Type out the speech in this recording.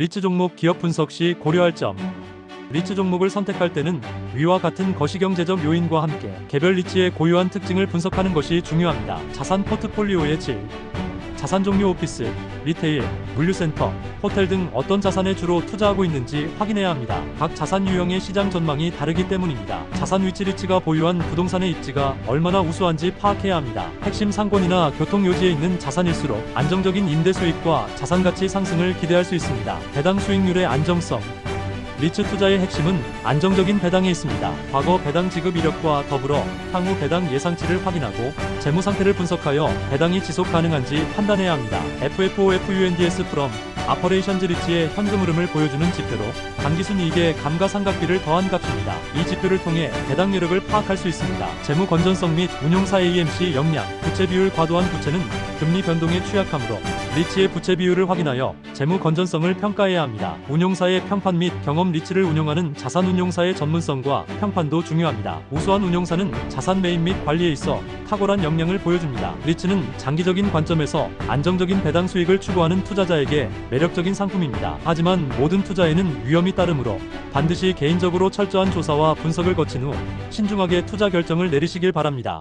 리츠 종목 기업 분석 시 고려할 점. 리츠 종목을 선택할 때는 위와 같은 거시경제적 요인과 함께 개별 리츠의 고유한 특징을 분석하는 것이 중요합니다. 자산 포트폴리오의 질, 자산 종류 오피스, 리테일, 물류센터, 호텔 등 어떤 자산에 주로 투자하고 있는지 확인해야 합니다. 각 자산 유형의 시장 전망이 다르기 때문입니다. 자산 위치 리츠가 보유한 부동산의 입지가 얼마나 우수한지 파악해야 합니다. 핵심 상권이나 교통 요지에 있는 자산일수록 안정적인 임대 수익과 자산 가치 상승을 기대할 수 있습니다. 배당 수익률의 안정성, 리츠 투자의 핵심은 안정적인 배당에 있습니다. 과거 배당 지급 이력과 더불어 향후 배당 예상치를 확인하고 재무 상태를 분석하여 배당이 지속 가능한지 판단해야 합니다. FFOFUNDS 프롬 아퍼레이션즈 리치의 현금 흐름을 보여주는 지표로 단기순이익에 감가상각비를 더한 값입니다. 이 지표를 통해 배당 여력을 파악할 수 있습니다. 재무 건전성 및 운용사 AMC 역량, 부채 비율 과도한 부채는 금리 변동에 취약하므로 리치의 부채 비율을 확인하여 재무 건전성을 평가해야 합니다. 운용사의 평판 및 경험 리치를 운용하는 자산 운용사의 전문성과 평판도 중요합니다. 우수한 운용사는 자산 매입 및 관리에 있어 탁월한 역량을 보여줍니다. 리츠는 장기적인 관점에서 안정적인 배당 수익을 추구하는 투자자에게 매력적인 상품입니다. 하지만 모든 투자에는 위험이 따르므로 반드시 개인적으로 철저한 조사와 분석을 거친 후 신중하게 투자 결정을 내리시길 바랍니다.